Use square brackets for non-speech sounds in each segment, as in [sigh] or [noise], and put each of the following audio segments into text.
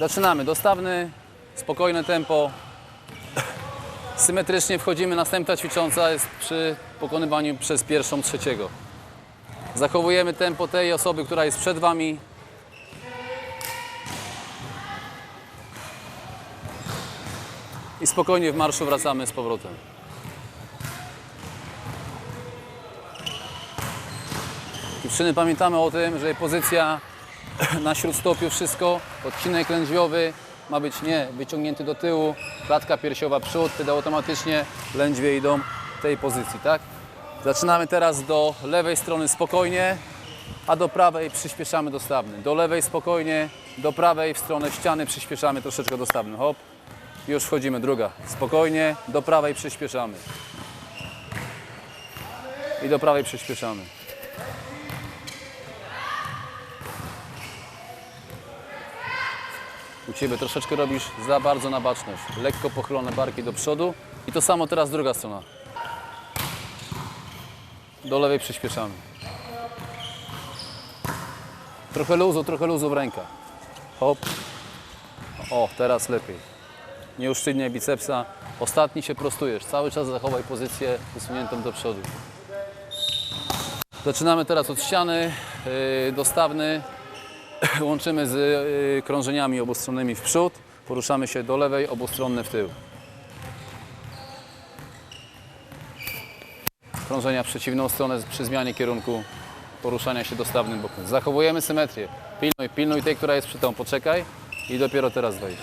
Zaczynamy. Dostawny, spokojne tempo. Symetrycznie wchodzimy. Następna ćwicząca jest przy pokonywaniu przez pierwszą, trzeciego. Zachowujemy tempo tej osoby, która jest przed Wami. I spokojnie w marszu wracamy z powrotem. Dziewczyny, pamiętamy o tym, że pozycja [clears throat] na śródstopiu wszystko, odcinek lędźwiowy ma być nie wyciągnięty do tyłu, klatka piersiowa przód, wtedy automatycznie lędźwie idą w tej pozycji, tak? Zaczynamy teraz do lewej strony spokojnie, a do prawej przyspieszamy dostawny. Do lewej spokojnie, do prawej w stronę ściany przyspieszamy troszeczkę dostawny. Hop. Już wchodzimy, druga. Spokojnie, do prawej przyspieszamy. I do prawej przyspieszamy. U Ciebie troszeczkę robisz za bardzo na baczność. Lekko pochylone barki do przodu. I to samo teraz druga strona. Do lewej przyspieszamy. Trochę luzu, trochę luzu w rękach. Hop. O, teraz lepiej. Nie usztywniaj bicepsa. Ostatni się prostujesz. Cały czas zachowaj pozycję wysuniętą do przodu. Zaczynamy teraz od ściany. Yy, dostawny. [laughs] Łączymy z yy, krążeniami obustronnymi w przód. Poruszamy się do lewej, obustronne w tył. Krążenia w przeciwną stronę przy zmianie kierunku poruszania się dostawnym bokiem. Zachowujemy symetrię. Pilnuj, pilnuj tej, która jest przy tą. Poczekaj i dopiero teraz wejdź.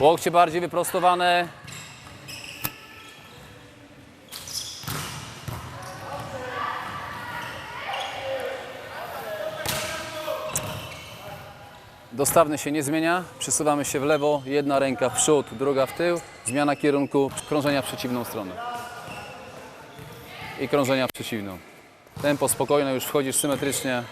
Łokcie bardziej wyprostowane. Dostawny się nie zmienia, przesuwamy się w lewo, jedna ręka w przód, druga w tył, zmiana kierunku, krążenia w przeciwną stronę. I krążenia w przeciwną. Tempo spokojne, już wchodzisz symetrycznie.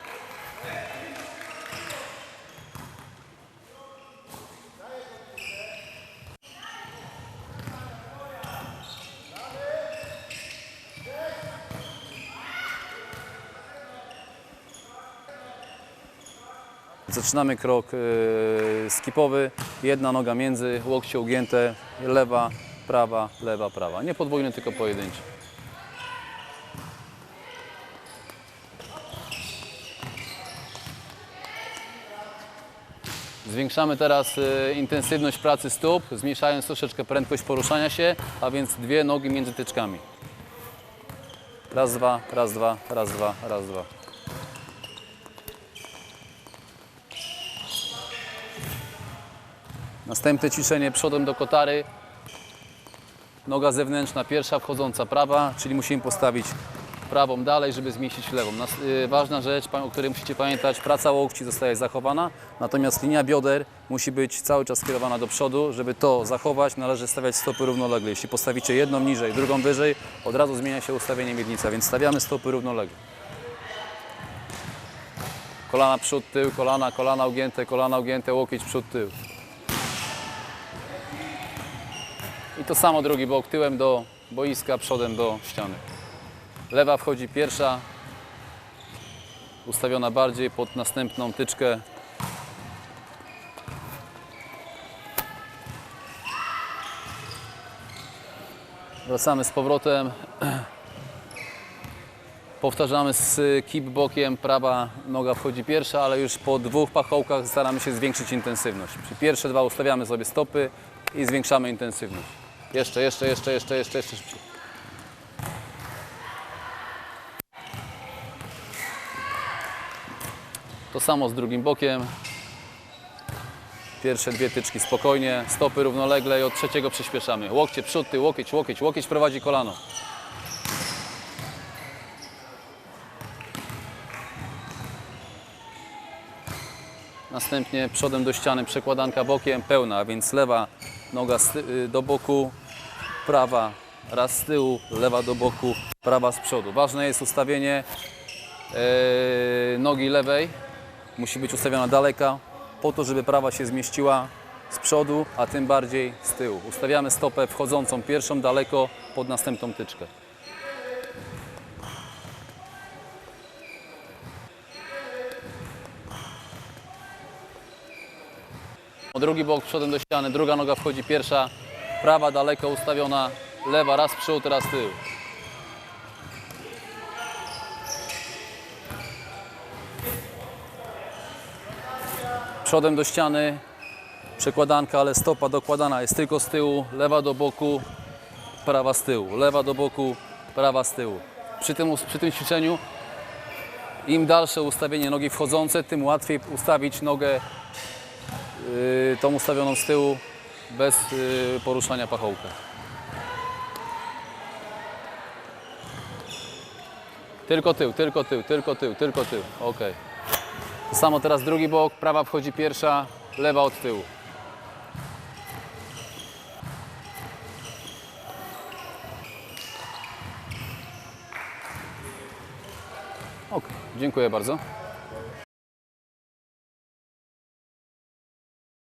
Zaczynamy krok yy, skipowy, jedna noga między, łokcie ugięte, lewa, prawa, lewa, prawa. Nie podwójny, tylko pojedynczy. Zwiększamy teraz y, intensywność pracy stóp, zmniejszając troszeczkę prędkość poruszania się, a więc dwie nogi między tyczkami. Raz, dwa, raz, dwa, raz, dwa, raz, dwa. Następne ćwiczenie przodem do kotary. Noga zewnętrzna, pierwsza wchodząca prawa, czyli musimy postawić prawą dalej, żeby zmieścić lewą. Y, ważna rzecz, o której musicie pamiętać, praca łokci zostaje zachowana, natomiast linia bioder musi być cały czas skierowana do przodu. Żeby to zachować, należy stawiać stopy równolegle. Jeśli postawicie jedną niżej, drugą wyżej, od razu zmienia się ustawienie miednica, więc stawiamy stopy równolegle. Kolana przód, tył, kolana, kolana ugięte, kolana ugięte, łokieć przód, tył. I to samo drugi bok, tyłem do boiska, przodem do ściany. Lewa wchodzi pierwsza, ustawiona bardziej pod następną tyczkę. Wracamy z powrotem. [clears throat] Powtarzamy z kip bokiem, prawa noga wchodzi pierwsza, ale już po dwóch pachołkach staramy się zwiększyć intensywność. Przy pierwsze dwa ustawiamy sobie stopy i zwiększamy intensywność. Jeszcze, jeszcze, jeszcze, jeszcze, jeszcze, jeszcze. To samo z drugim bokiem. Pierwsze dwie tyczki spokojnie, stopy równolegle i od trzeciego przyspieszamy. Łokcie przód, tył, łokieć, łokieć, łokieć prowadzi kolano. Następnie przodem do ściany przekładanka bokiem pełna, więc lewa noga y, do boku, prawa raz z tyłu, lewa do boku, prawa z przodu. Ważne jest ustawienie e, nogi lewej. Musi być ustawiona daleka, po to, żeby prawa się zmieściła z przodu, a tym bardziej z tyłu. Ustawiamy stopę wchodzącą pierwszą daleko pod następną tyczkę. Drugi bok przodem do ściany, druga noga wchodzi pierwsza, prawa daleko ustawiona, lewa raz przód, raz tył. Przodem do ściany, przekładanka, ale stopa dokładana jest tylko z tyłu, lewa do boku, prawa z tyłu, lewa do boku, prawa z tyłu. Przy tym, przy tym ćwiczeniu im dalsze ustawienie nogi wchodzące, tym łatwiej ustawić nogę tą ustawioną z tyłu bez yy, poruszania pachołka. Tylko tył, tylko tył, tylko tył, tylko tył. Ok. To samo teraz drugi bok, prawa wchodzi pierwsza, lewa od tyłu. Ok, dziękuję bardzo.